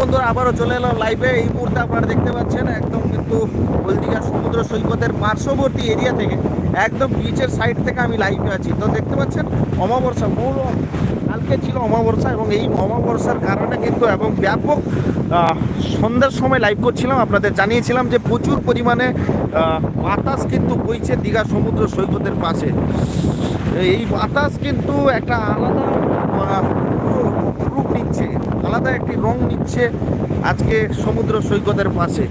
বন্ধুরা, আবারও চলে এলাম লাইভে এই মুহূর্তে আপনারা দেখতে পাচ্ছেন, একদম কিন্তু হলদিঘা সমুদ্র সৈকতের পার্শ্ববর্তী এরিয়া থেকে, একদম বিচের সাইড থেকে আমি লাইভে আছি। তো দেখতে পাচ্ছেন, অমাবস্যা, মূল কালকে ছিল অমাবস্যা এবং এই অমাবস্যার কারণে কিন্তু এবং ব্যাপক সন্ধ্যার সময় লাইভ করছিলাম। আপনাদের জানিয়েছিলাম যে প্রচুর পরিমাণে বাতাস কিন্তু বইছে দীঘা সমুদ্র সৈকতের পাশে। এই বাতাস কিন্তু একটা আলাদা রূপ নিচ্ছে। আলাদা একটি রং নিচ্ছে আজকে সমুদ্র সৈকতের পাশে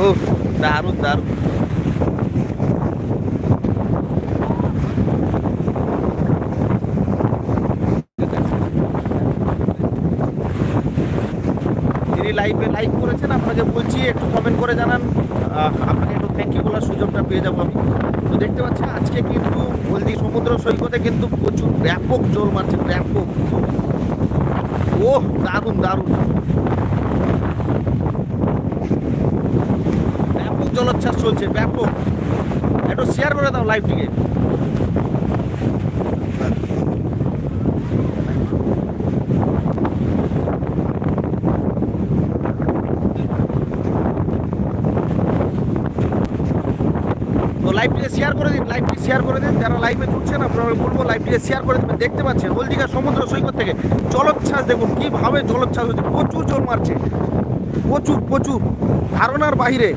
ও দারুণ দারুণ। যিনি লাইভে লাইভ করেছেন, আপনাকে বলছি, একটু কমেন্ট করে জানান। আপনাকে একটু থ্যাংক ইউ বলার সুযোগটা পেয়ে যাব আমি। তো দেখতে পাচ্ছেন, আজকে কিন্তু হলদি সমুদ্র সৈকতে কিন্তু প্রচুর ব্যাপক জল মারছে, ব্যাপক। ও দারুণ দারুণ। জলোচ্ছ্বাস চলছে, ব্যাপক। একটু শেয়ার করে দাও লাইভটিকে লাইভটিকে শেয়ার করে দিন লাইভটি শেয়ার করে দিন। যারা লাইভে জুটছেন আপনারা বলব লাইভটিকে শেয়ার করে দিবেন দেখতে পাচ্ছেন, হলদিঘা সমুদ্র সৈকত থেকে জলোচ্ছ্বাস দেখুন কীভাবে জলোচ্ছ্বাস হচ্ছে প্রচুর জল মারছে। প্রচুর প্রচুর। ধারণার বাইরে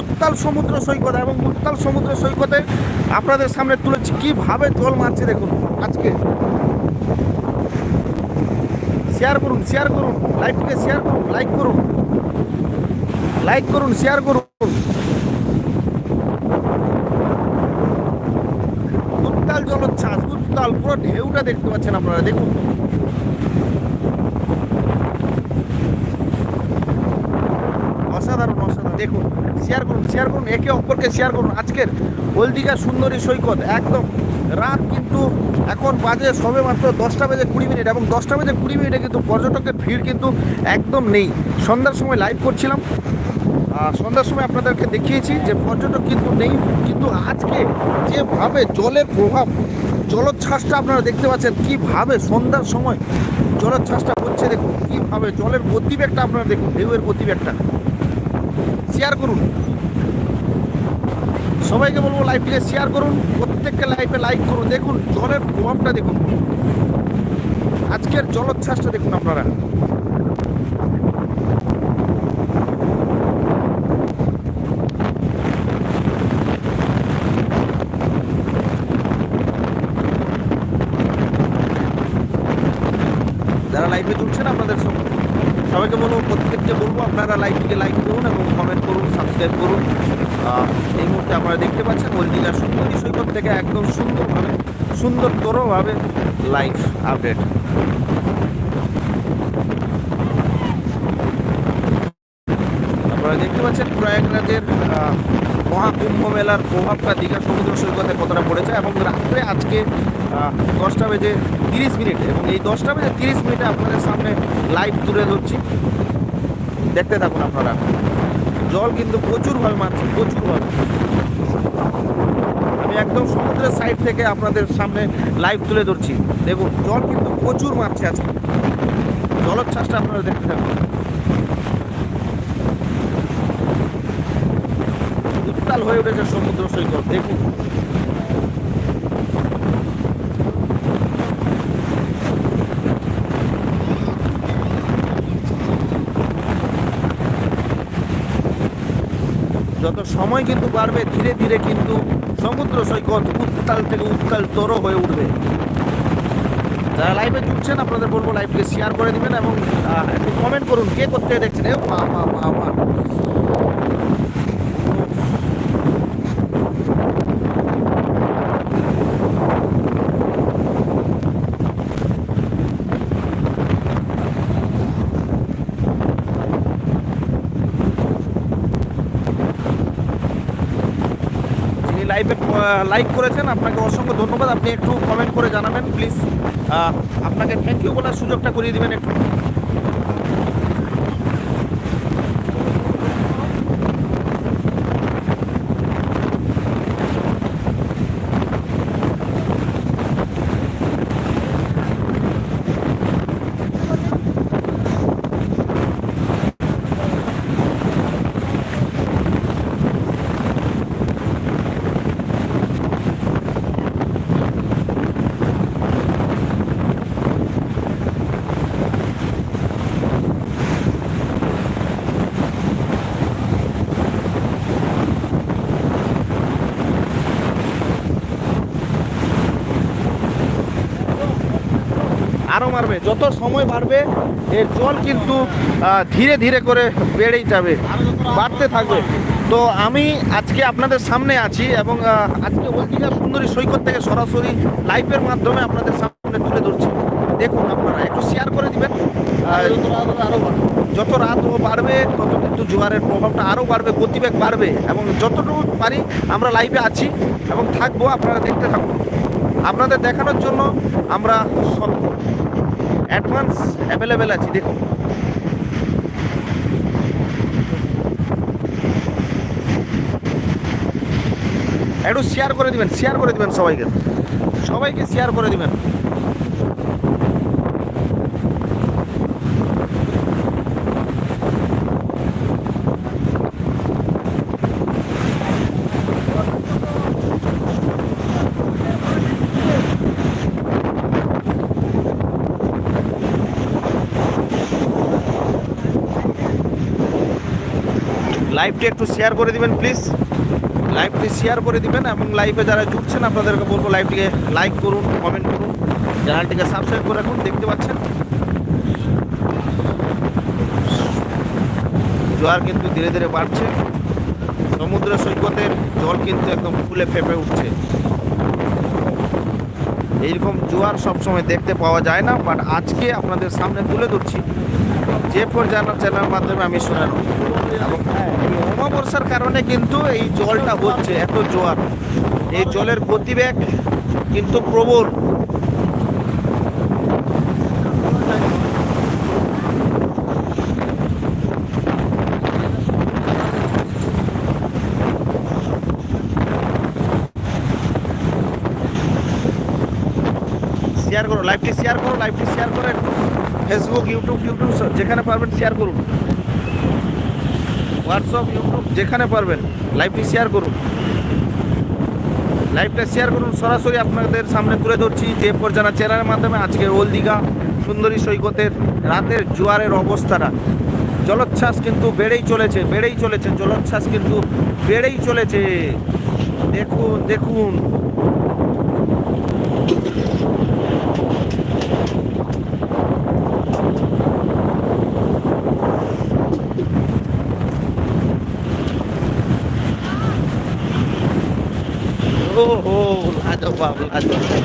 উত্তাল সমুদ্র সৈকত এবং উত্তাল সমুদ্র সৈকতে আপনাদের সামনে তুলেছি। কীভাবে জল মারছে দেখুন। আজকে শেয়ার করুন শেয়ার করুন লাইভটিকে শেয়ার করুন লাইক করুন। লাইক করুন শেয়ার করুন। উত্তাল জলোচ্ছ্বাস, উত্তাল, পুরো ঢেউটা দেখতে পাচ্ছেন আপনারা, দেখুন। দেখুন শেয়ার করুন শেয়ার করুন, একে অপরকে শেয়ার করুন। আজকের হলদিঘা সুন্দরী সৈকত, একদম রাত কিন্তু এখন বাজে সবে মাত্র দশটা বেজে কুড়ি মিনিট এবং দশটা বেজে কুড়ি মিনিটে কিন্তু পর্যটকের ভিড় কিন্তু একদম নেই। সন্ধ্যার সময় লাইভ করছিলাম। সন্ধ্যার সময় আপনাদেরকে দেখিয়েছি যে পর্যটক কিন্তু নেই, কিন্তু আজকে যেভাবে জলের প্রভাব, জলোচ্ছ্বাসটা আপনারা দেখতে পাচ্ছেন, কীভাবে সন্ধ্যার সময় জলোচ্ছ্বাসটা হচ্ছে দেখুন, কীভাবে জলের গতিবেগটা আপনারা দেখুন, ঢেউয়ের গতিবেগটা। শেয়ার করুন। সবাইকে বলব লাইভটিকে শেয়ার করুন, প্রত্যেককে লাইভে লাইক করুন। দেখুন, জলের প্রভাবটা দেখুন। আজকের জলোচ্ছ্বাসটা দেখুন আপনারা। যারা লাইভে জুড়ছেন, আপনাদের সব সবাইকে বলব, প্রত্যেককে বলব, আপনারা লাইভটিকে লাইক করুন এবং কমেন্ট করুন সাবস্ক্রাইব করুন। এই মুহূর্তে আপনারা দেখতে পাচ্ছেন হলদিঘা সুন্দরী সৈকত থেকে একদম সুন্দরভাবে, সুন্দরতরভাবে লাইভ আপডেট আপনারা দেখতে পাচ্ছেন প্রয়াগরাজের মহাকুম্ভ মেলার প্রভাবটা দীঘা সমুদ্র সৈকতে কতটা পড়েছে এবং রাত্রে আজকে দশটা বেজে তিরিশ মিনিটে এবং এই দশটা বেজে তিরিশ মিনিটে আপনাদের সামনে লাইভ তুলে ধরছি। দেখতে থাকুন আপনারা। জল কিন্তু প্রচুরভাবে মারছে প্রচুরভাবে আমি একদম সমুদ্রের সাইড থেকে আপনাদের সামনে লাইভ তুলে ধরছি। দেখুন, জল কিন্তু প্রচুর মারছে আজকে। জলোচ্ছ্বাসটা আপনারা দেখতে থাকুন। উত্তাল হয়ে উঠেছে সমুদ্র সৈকত দেখুন যত সময় কিন্তু বাড়বে, ধীরে ধীরে কিন্তু সমুদ্র সৈকত উত্তাল থেকে উত্তাল তর হয়ে উঠবে। যারা লাইভে জুটছেন, আপনাদের বলব লাইভকে শেয়ার করে দিবেন এবং একটু কমেন্ট করুন, কে করতে দেখছেন? মা মা মা লাইভে লাইক করেছেন, আপনাকে অসংখ্য ধন্যবাদ। আপনি একটু কমেন্ট করে জানাবেন প্লিজ আপনাকে থ্যাংক ইউ বলার সুযোগটা করিয়ে দেবেন একটু আরও মারবে, যত সময় বাড়বে, এর জল কিন্তু ধীরে ধীরে করে বেড়েই যাবে, বাড়তে থাকবে। তো আমি আজকে আপনাদের সামনে আছি এবং আজকে ঐতিহ্য সুন্দরী সৈকত থেকে সরাসরি লাইভের মাধ্যমে আপনাদের সামনে তুলে ধরছি। দেখুন আপনারা, একটু শেয়ার করে দিবেন। যত রাত বাড়বে, তত কিন্তু জোয়ারের প্রভাবটা আরও বাড়বে, গতিবেগ বাড়বে, এবং যতটুকু পারি আমরা লাইভে আছি এবং থাকব, আপনারা দেখতে থাকুন। আপনাদের দেখানোর জন্য আমরা সব অ্যাডভান্স অ্যাভেলেবেল আছে, দেখুন। একটু শেয়ার করে দিবেন শেয়ার করে দিবেন সবাইকে। সবাইকে শেয়ার করে দিবেন। লাইভটি একটু শেয়ার করে দিবেন প্লিজ লাইভটি শেয়ার করে দিবেন এবং লাইভে যারা জুটছেন আপনাদেরকে বলব লাইভটিকে লাইক করুন কমেন্ট করুন চ্যানেলটিকে সাবস্ক্রাইব করে রাখুন, দেখতে পাচ্ছেন? জোয়ার কিন্তু ধীরে ধীরে বাড়ছে। সমুদ্র সৈকতের জল কিন্তু একদম ফুলে ফেঁপে উঠছে। এইরকম জোয়ার সবসময় দেখতে পাওয়া যায় না বাট আজকে আপনাদের সামনে তুলে ধরছি। যে পর্যালোচনার চ্যানেলের মাধ্যমে আমি শোনানো এবং এই অমাবস্যার কারণে কিন্তু এই জলটা হচ্ছে এত জোয়ার। এই জলের গতিবেগ কিন্তু প্রবল শেয়ার করো লাইভটি শেয়ার করো লাইভটি শেয়ার করে ফেসবুক ইউটিউব ইউটিউব যেখানে পারবেন শেয়ার করুন। হোয়াটসঅ্যাপ ইউটিউব যেখানে পারবেন লাইভটি শেয়ার করুন। লাইভটা শেয়ার করুন, সরাসরি আপনাদের সামনে তুলে ধরছি যে পর্যানা চ্যানেলের মাধ্যমে আজকে ওল দীঘা সুন্দরী সৈকতের রাতের জোয়ারের অবস্থাটা। জলোচ্ছ্বাস কিন্তু বেড়েই চলেছে বেড়েই চলেছে, জলোচ্ছ্বাস কিন্তু বেড়েই চলেছে। দেখুন দেখুন। Pablo Azul.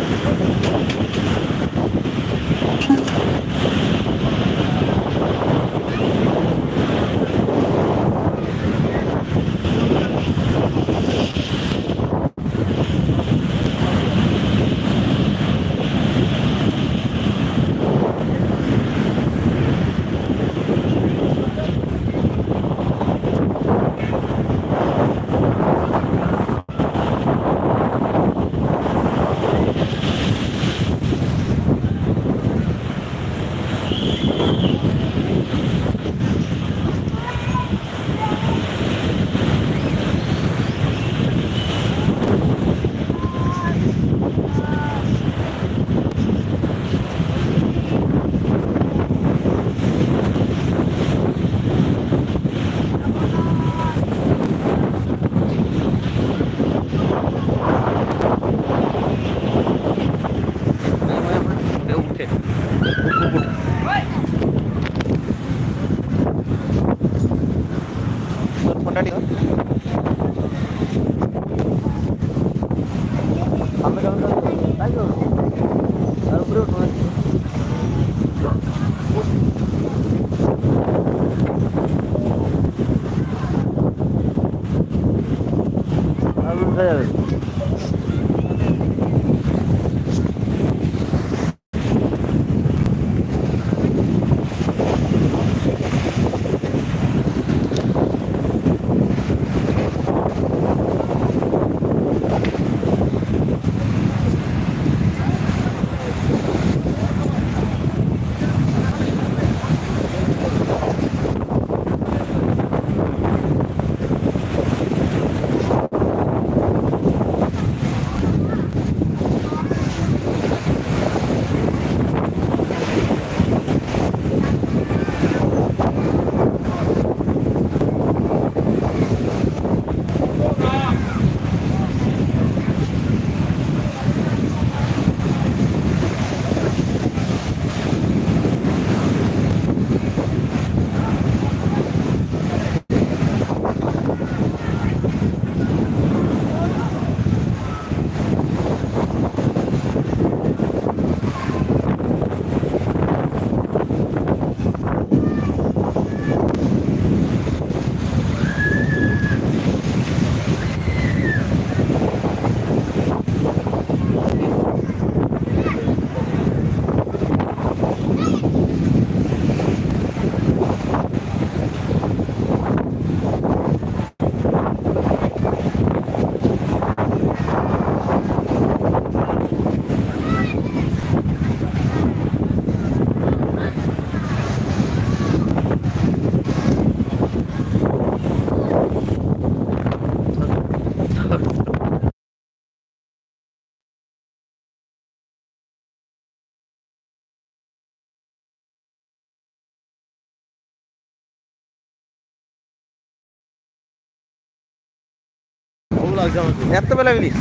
এত বেলা গেলিস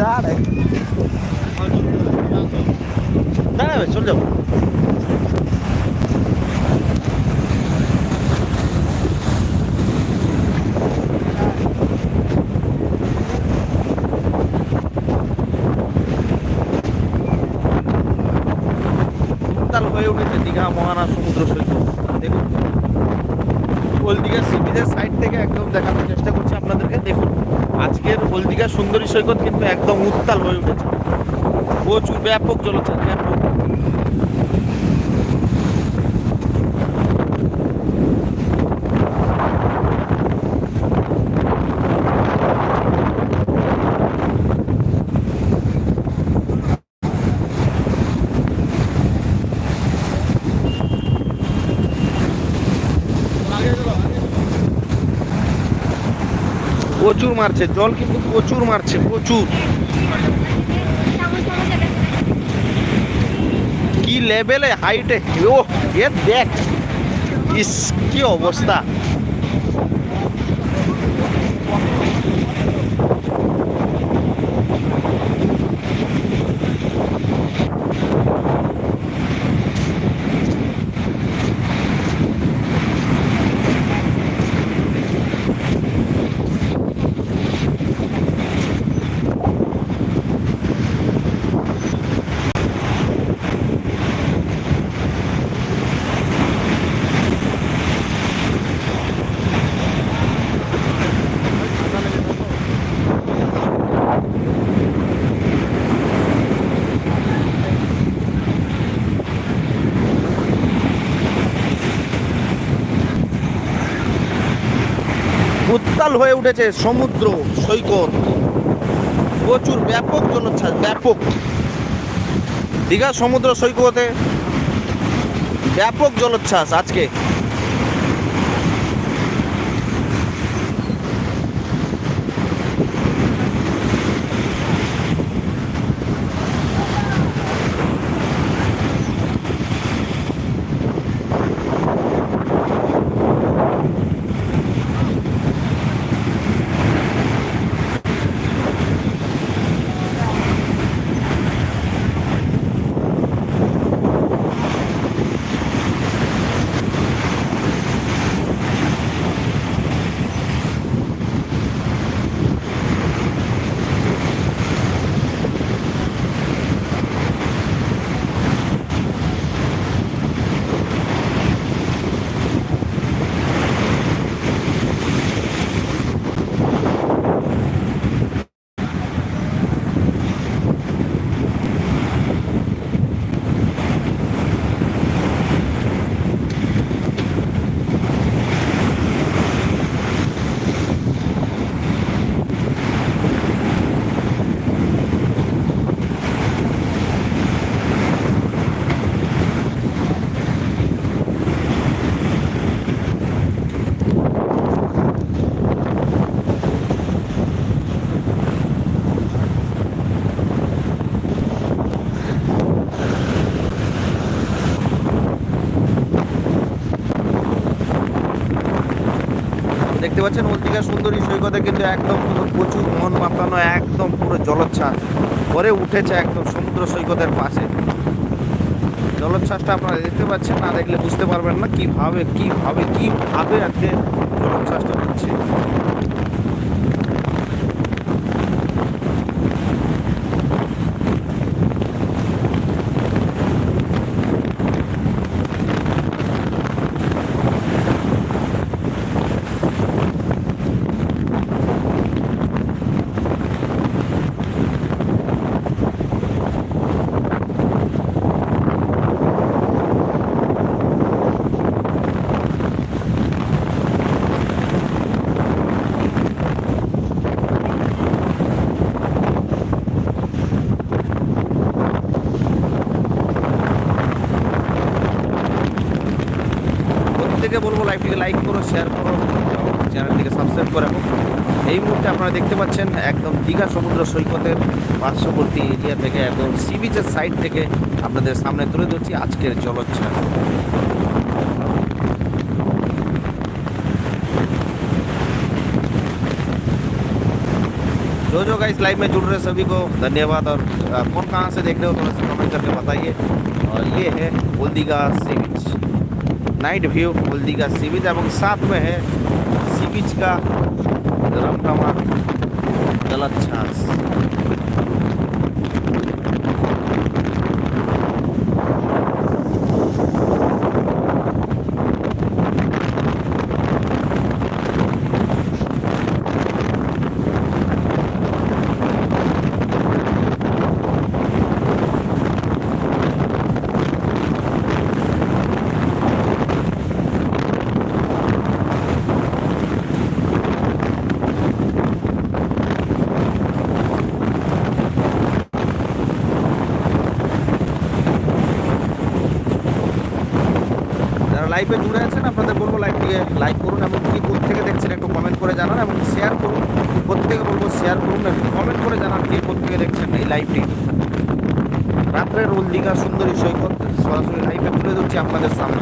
দাঁড়ায় দাঁড়াবে চল যাব হয়ে উঠেছে দীঘা মহানা সমুদ্র সৈকত হলদিঘা সি বিচের সাইড থেকে একদম দেখানোর চেষ্টা করছি আপনাদেরকে। দেখুন, আজকের হলদিঘা সুন্দরী সৈকত কিন্তু একদম উত্তাল হয়ে উঠেছে। প্রচুর ব্যাপক জলচাপ ব্যাপক। প্রচুর মারছে, জল কিন্তু প্রচুর মারছে, প্রচুর। কি লেভেলে হাইটে ও এ? দেখ কি অবস্থা। উত্তাল হয়ে উঠেছে সমুদ্র, সৈকত। প্রচুর ব্যাপক জলোচ্ছ্বাস ব্যাপক। দীঘা সমুদ্র সৈকতে ব্যাপক জলোচ্ছ্বাস আজকে। দেখতে পাচ্ছেন অতিকা সুন্দরী সৈকতে কিন্তু একদম পুরো প্রচুর মন মাতানো, একদম পুরো জলোচ্ছ্বাস পরে উঠেছে একদম সমুদ্র সৈকতের পাশে। জলোচ্ছ্বাসটা আপনারা দেখতে পাচ্ছেন, না দেখলে বুঝতে পারবেন না কীভাবে কীভাবে কীভাবে আজকে জলোচ্ছ্বাসটা হচ্ছে প্রত্যেকে বলব লাইভটিকে লাইক করো শেয়ার করো চ্যানেলটিকে সাবস্ক্রাইব করে রাখো এই মুহূর্তে আপনারা দেখতে পাচ্ছেন একদম দীঘা সমুদ্র সৈকতের পার্শ্ববর্তী এরিয়া থেকে একদম সি বিচের সাইড থেকে আপনাদের সামনে তুলে ধরছি আজকের জলোচ্ছ্বাস जो जो गाइस लाइव में जुड़ रहे सभी को धन्यवाद और अ, कौन कहाँ से देख रहे हो थोड़ा सा कमेंट करके बताइए और ये है हल्दीगा सी बीच नाइट व्यू, हल्दी का सी बीच एवं साथ में है सी बीच का रमरमा गलत छाछ। লাইভে জুড়ে আছেন, আপনাদের বলব লাইভটিকে লাইক করুন এবং কি থেকে দেখছেন একটু কমেন্ট করে জানান এবং শেয়ার করুন। প্রত্যেকে বলব শেয়ার করুন এবং কমেন্ট করে জানান কে থেকে দেখছেন এই লাইভটি রাত্রে রোল দীঘা সুন্দরী সৈকত, সরাসরি লাইভে তুলে ধরছি আপনাদের সামনে।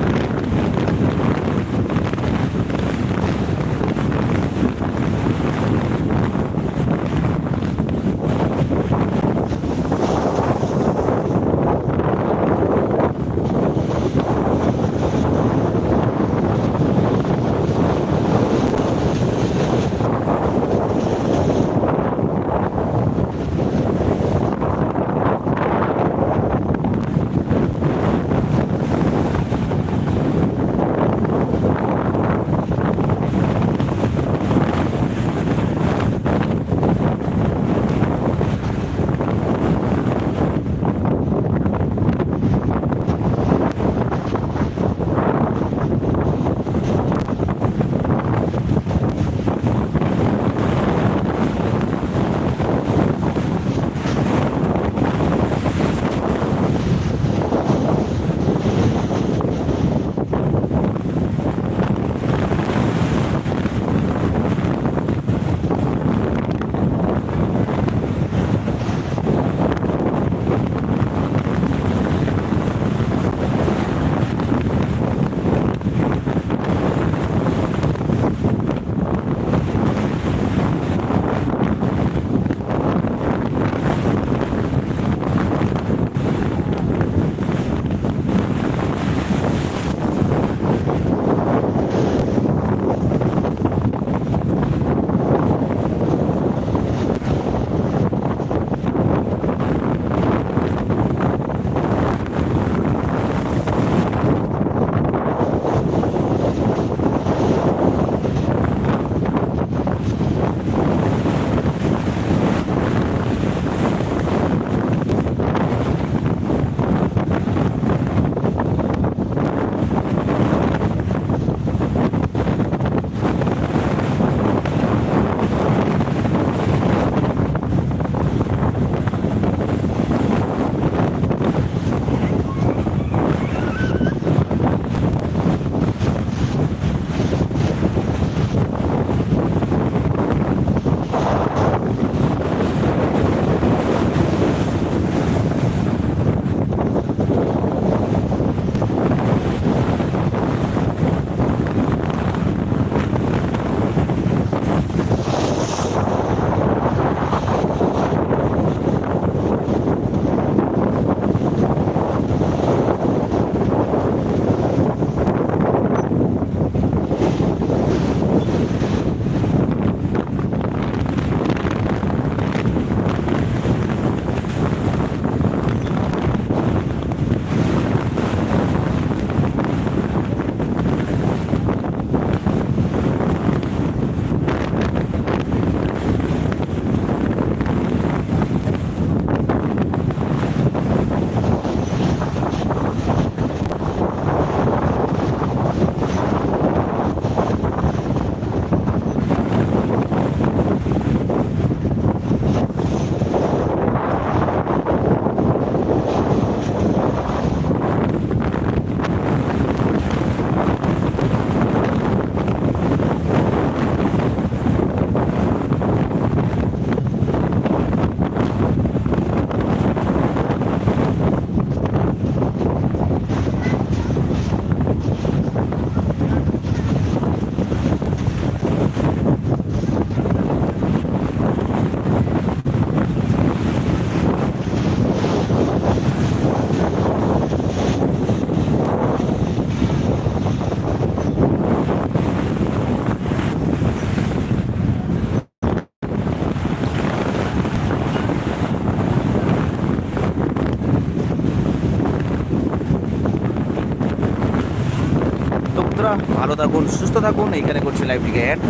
ভালো থাকুন সুস্থ থাকুন। এইখানে করছি লাইভটিকে অ্যাড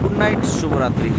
গুড নাইট শুভরাত্রি।